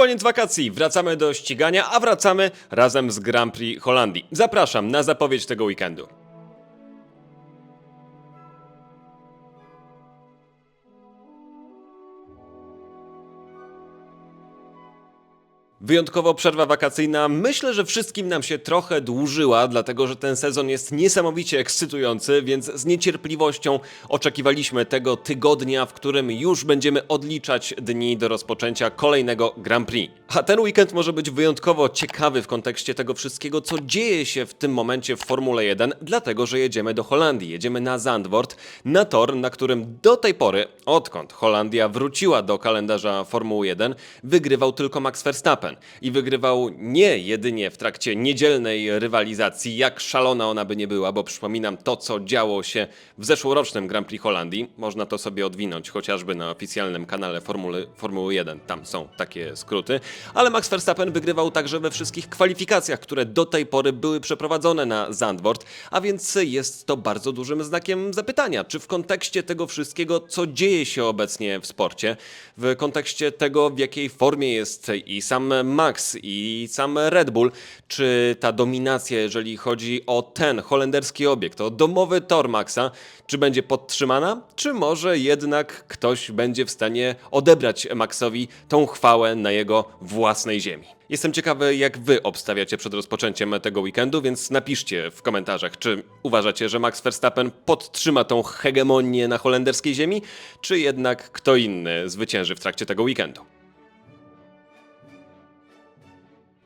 Koniec wakacji, wracamy do ścigania, a wracamy razem z Grand Prix Holandii. Zapraszam na zapowiedź tego weekendu. Wyjątkowo przerwa wakacyjna myślę, że wszystkim nam się trochę dłużyła, dlatego że ten sezon jest niesamowicie ekscytujący, więc z niecierpliwością oczekiwaliśmy tego tygodnia, w którym już będziemy odliczać dni do rozpoczęcia kolejnego Grand Prix. A ten weekend może być wyjątkowo ciekawy w kontekście tego wszystkiego, co dzieje się w tym momencie w Formule 1, dlatego że jedziemy do Holandii, jedziemy na Zandvoort, na tor, na którym do tej pory, odkąd Holandia wróciła do kalendarza Formuły 1, wygrywał tylko Max Verstappen. I wygrywał nie jedynie w trakcie niedzielnej rywalizacji, jak szalona ona by nie była, bo przypominam to, co działo się w zeszłorocznym Grand Prix Holandii. Można to sobie odwinąć chociażby na oficjalnym kanale Formuły, Formuły 1, tam są takie skróty. Ale Max Verstappen wygrywał także we wszystkich kwalifikacjach, które do tej pory były przeprowadzone na Zandvoort, a więc jest to bardzo dużym znakiem zapytania, czy w kontekście tego wszystkiego, co dzieje się obecnie w sporcie, w kontekście tego, w jakiej formie jest i sam Max, i sam Red Bull, czy ta dominacja, jeżeli chodzi o ten holenderski obiekt, o domowy tor Maxa, czy będzie podtrzymana, czy może jednak ktoś będzie w stanie odebrać Maxowi tą chwałę na jego własnej ziemi. Jestem ciekawy, jak wy obstawiacie przed rozpoczęciem tego weekendu, więc napiszcie w komentarzach, czy uważacie, że Max Verstappen podtrzyma tą hegemonię na holenderskiej ziemi, czy jednak kto inny zwycięży w trakcie tego weekendu.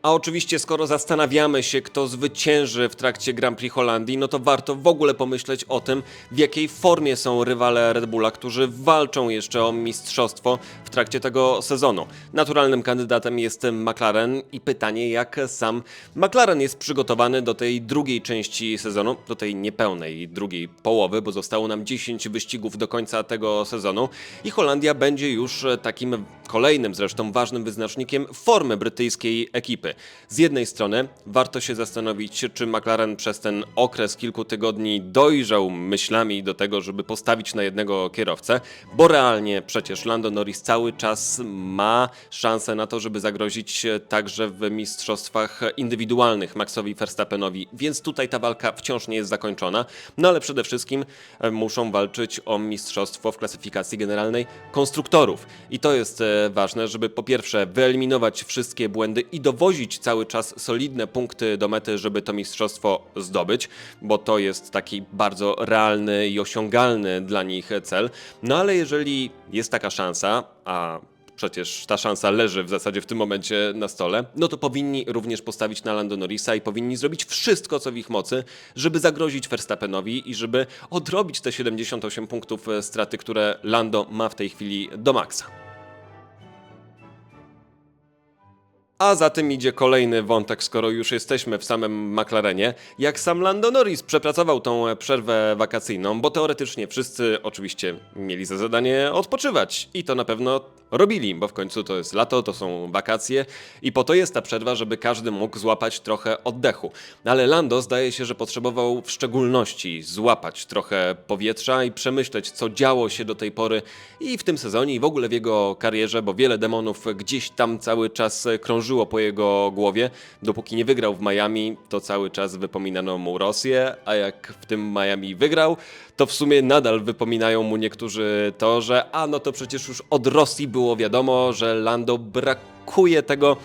A oczywiście, skoro zastanawiamy się, kto zwycięży w trakcie Grand Prix Holandii, no to warto w ogóle pomyśleć o tym, w jakiej formie są rywale Red Bulla, którzy walczą jeszcze o mistrzostwo w trakcie tego sezonu. Naturalnym kandydatem jest McLaren i pytanie, jak sam McLaren jest przygotowany do tej drugiej części sezonu, do tej niepełnej drugiej połowy, bo zostało nam 10 wyścigów do końca tego sezonu i Holandia będzie już takim kolejnym zresztą ważnym wyznacznikiem formy brytyjskiej ekipy. Z jednej strony warto się zastanowić, czy McLaren przez ten okres kilku tygodni dojrzał myślami do tego, żeby postawić na jednego kierowcę, bo realnie przecież Lando Norris cały czas ma szansę na to, żeby zagrozić także w mistrzostwach indywidualnych Maxowi Verstappenowi, więc tutaj ta walka wciąż nie jest zakończona, no ale przede wszystkim e, muszą walczyć o mistrzostwo w klasyfikacji generalnej konstruktorów. I to jest e, ważne, żeby po pierwsze wyeliminować wszystkie błędy i dowozić cały czas solidne punkty do mety, żeby to mistrzostwo zdobyć, bo to jest taki bardzo realny i osiągalny dla nich cel. No ale jeżeli jest taka szansa, a przecież ta szansa leży w zasadzie w tym momencie na stole, no to powinni również postawić na Lando Norrisa i powinni zrobić wszystko, co w ich mocy, żeby zagrozić Verstappenowi i żeby odrobić te 78 punktów straty, które Lando ma w tej chwili do maksa. A za tym idzie kolejny wątek, skoro już jesteśmy w samym McLarenie. Jak sam Lando Norris przepracował tą przerwę wakacyjną, bo teoretycznie wszyscy oczywiście mieli za zadanie odpoczywać i to na pewno robili, bo w końcu to jest lato, to są wakacje i po to jest ta przerwa, żeby każdy mógł złapać trochę oddechu. Ale Lando zdaje się, że potrzebował w szczególności złapać trochę powietrza i przemyśleć, co działo się do tej pory i w tym sezonie i w ogóle w jego karierze, bo wiele demonów gdzieś tam cały czas krążyło po jego głowie. Dopóki nie wygrał w Miami, to cały czas wypominano mu Rosję, a jak w tym Miami wygrał, to w sumie nadal wypominają mu niektórzy to, że a no to przecież już od Rosji było wiadomo, że Lando brakuje tego,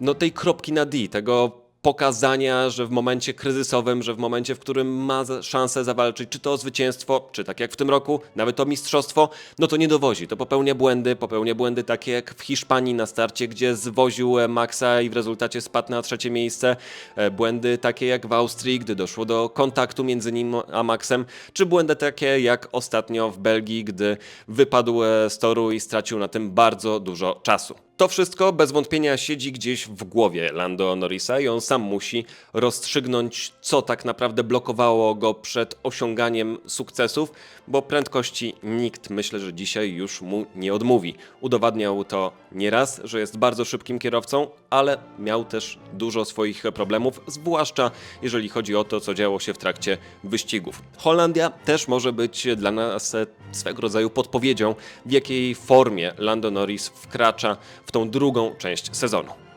no tej kropki na D, tego pokazania, że w momencie kryzysowym, że w momencie, w którym ma za- szansę zawalczyć, czy to o zwycięstwo, czy tak jak w tym roku, nawet o mistrzostwo, no to nie dowozi. To popełnia błędy, popełnia błędy takie jak w Hiszpanii na starcie, gdzie zwoził e, Maxa i w rezultacie spadł na trzecie miejsce. E, Błędy takie jak w Austrii, gdy doszło do kontaktu między nim a Maxem, czy błędy takie jak ostatnio w Belgii, gdy wypadł e, z toru i stracił na tym bardzo dużo czasu. To wszystko bez wątpienia siedzi gdzieś w głowie Lando Norrisa i on sam musi rozstrzygnąć, co tak naprawdę blokowało go przed osiąganiem sukcesów, bo prędkości nikt myślę, że dzisiaj już mu nie odmówi. Udowadniał to nieraz, że jest bardzo szybkim kierowcą, ale miał też dużo swoich problemów, zwłaszcza jeżeli chodzi o to, co działo się w trakcie wyścigów. Holandia też może być dla nas e, swego rodzaju podpowiedzią, w jakiej formie Lando Norris wkracza w tą drugą część sezonu.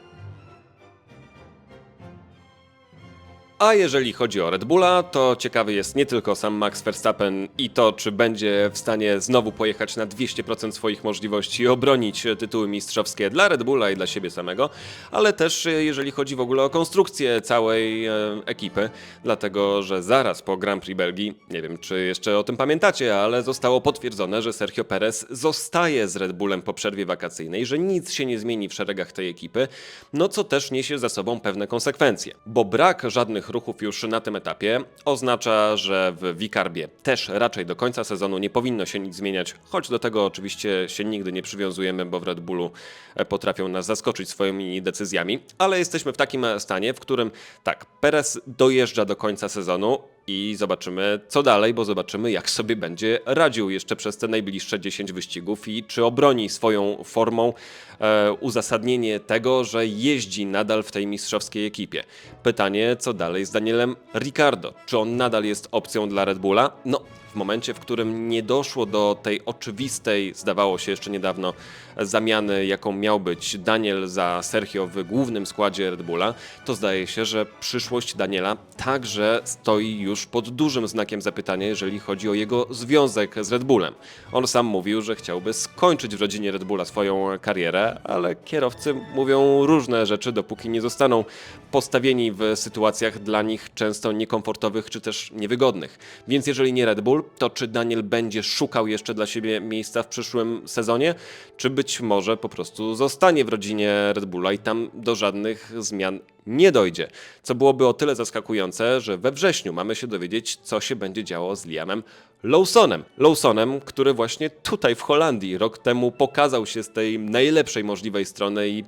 A jeżeli chodzi o Red Bulla, to ciekawy jest nie tylko sam Max Verstappen i to, czy będzie w stanie znowu pojechać na 200% swoich możliwości i obronić tytuły mistrzowskie dla Red Bulla i dla siebie samego, ale też jeżeli chodzi w ogóle o konstrukcję całej e, ekipy, dlatego że zaraz po Grand Prix Belgii, nie wiem czy jeszcze o tym pamiętacie, ale zostało potwierdzone, że Sergio Perez zostaje z Red Bullem po przerwie wakacyjnej, że nic się nie zmieni w szeregach tej ekipy, no co też niesie za sobą pewne konsekwencje, bo brak żadnych ruchów już na tym etapie oznacza, że w Wikarbie też raczej do końca sezonu nie powinno się nic zmieniać, choć do tego oczywiście się nigdy nie przywiązujemy, bo w Red Bullu e, potrafią nas zaskoczyć swoimi decyzjami, ale jesteśmy w takim stanie, w którym tak, Perez dojeżdża do końca sezonu i zobaczymy co dalej, bo zobaczymy jak sobie będzie radził jeszcze przez te najbliższe 10 wyścigów i czy obroni swoją formą e, uzasadnienie tego, że jeździ nadal w tej mistrzowskiej ekipie. Pytanie co dalej z Danielem Ricardo? Czy on nadal jest opcją dla Red Bulla? No, w momencie, w którym nie doszło do tej oczywistej, zdawało się jeszcze niedawno, zamiany, jaką miał być Daniel za Sergio w głównym składzie Red Bulla, to zdaje się, że przyszłość Daniela także stoi już pod dużym znakiem zapytania, jeżeli chodzi o jego związek z Red Bullem. On sam mówił, że chciałby skończyć w rodzinie Red Bulla swoją karierę, ale kierowcy mówią różne rzeczy, dopóki nie zostaną postawieni w sytuacjach dla nich często niekomfortowych czy też niewygodnych. Więc jeżeli nie Red Bull, to czy Daniel będzie szukał jeszcze dla siebie miejsca w przyszłym sezonie, czy być może po prostu zostanie w rodzinie Red Bulla i tam do żadnych zmian nie dojdzie. Co byłoby o tyle zaskakujące, że we wrześniu mamy się dowiedzieć, co się będzie działo z Liamem Lawsonem. Lawsonem, który właśnie tutaj w Holandii rok temu pokazał się z tej najlepszej możliwej strony i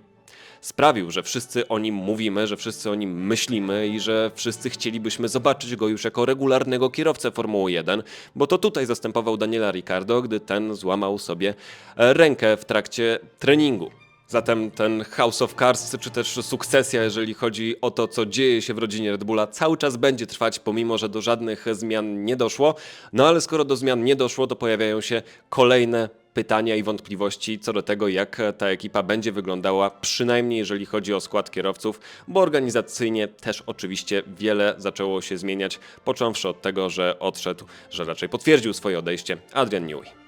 sprawił, że wszyscy o nim mówimy, że wszyscy o nim myślimy i że wszyscy chcielibyśmy zobaczyć go już jako regularnego kierowcę Formuły 1, bo to tutaj zastępował Daniela Ricardo, gdy ten złamał sobie e, rękę w trakcie treningu. Zatem ten House of Cards, czy też sukcesja, jeżeli chodzi o to, co dzieje się w rodzinie Red Bulla, cały czas będzie trwać, pomimo że do żadnych zmian nie doszło. No ale skoro do zmian nie doszło, to pojawiają się kolejne pytania i wątpliwości co do tego, jak ta ekipa będzie wyglądała, przynajmniej jeżeli chodzi o skład kierowców, bo organizacyjnie też oczywiście wiele zaczęło się zmieniać, począwszy od tego, że odszedł, że raczej potwierdził swoje odejście Adrian Newey.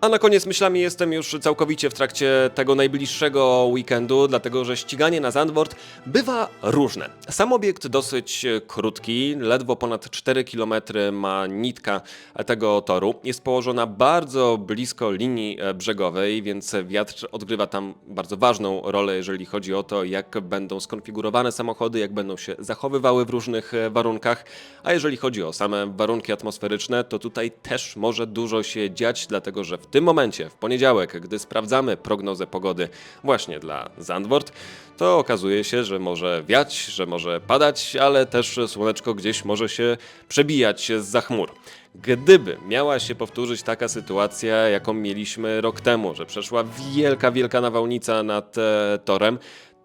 A na koniec myślami jestem już całkowicie w trakcie tego najbliższego weekendu, dlatego że ściganie na Zandvoort bywa różne. Sam obiekt dosyć krótki, ledwo ponad 4 km ma nitka tego toru. Jest położona bardzo blisko linii brzegowej, więc wiatr odgrywa tam bardzo ważną rolę, jeżeli chodzi o to, jak będą skonfigurowane samochody, jak będą się zachowywały w różnych warunkach. A jeżeli chodzi o same warunki atmosferyczne, to tutaj też może dużo się dziać, dlatego że w tym momencie, w poniedziałek, gdy sprawdzamy prognozę pogody właśnie dla Zandvoort, to okazuje się, że może wiać, że może padać, ale też słoneczko gdzieś może się przebijać z chmur. Gdyby miała się powtórzyć taka sytuacja, jaką mieliśmy rok temu, że przeszła wielka, wielka nawałnica nad e, torem,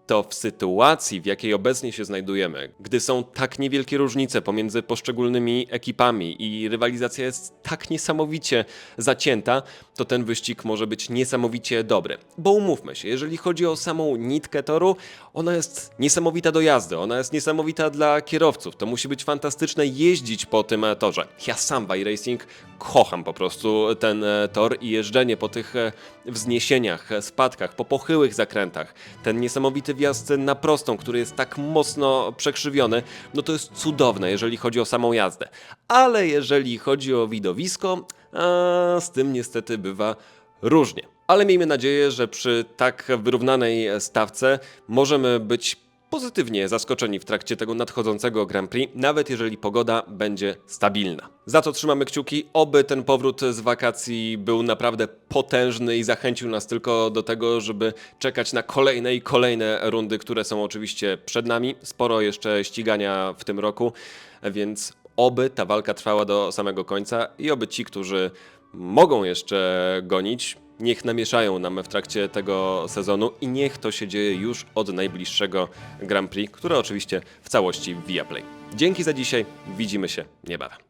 to w sytuacji, w jakiej obecnie się znajdujemy, gdy są tak niewielkie różnice pomiędzy poszczególnymi ekipami i rywalizacja jest tak niesamowicie zacięta, to ten wyścig może być niesamowicie dobry. Bo umówmy się, jeżeli chodzi o samą nitkę toru, ona jest niesamowita do jazdy, ona jest niesamowita dla kierowców. To musi być fantastyczne jeździć po tym torze. Ja sam w iRacing kocham po prostu ten e, tor i jeżdżenie po tych e, wzniesieniach, e, spadkach, po pochyłych zakrętach. Ten niesamowity wjazd na prostą, który jest tak mocno przekrzywiony, no to jest cudowne, jeżeli chodzi o samą jazdę. Ale jeżeli chodzi o widowisko, z tym niestety bywa różnie. Ale miejmy nadzieję, że przy tak wyrównanej stawce możemy być pozytywnie zaskoczeni w trakcie tego nadchodzącego Grand Prix, nawet jeżeli pogoda będzie stabilna. Za to trzymamy kciuki, oby ten powrót z wakacji był naprawdę potężny i zachęcił nas tylko do tego, żeby czekać na kolejne i kolejne rundy, które są oczywiście przed nami. Sporo jeszcze ścigania w tym roku, więc oby ta walka trwała do samego końca i oby ci, którzy mogą jeszcze gonić, niech namieszają nam w trakcie tego sezonu i niech to się dzieje już od najbliższego Grand Prix, które oczywiście w całości w Viaplay. Dzięki za dzisiaj, widzimy się niebawem.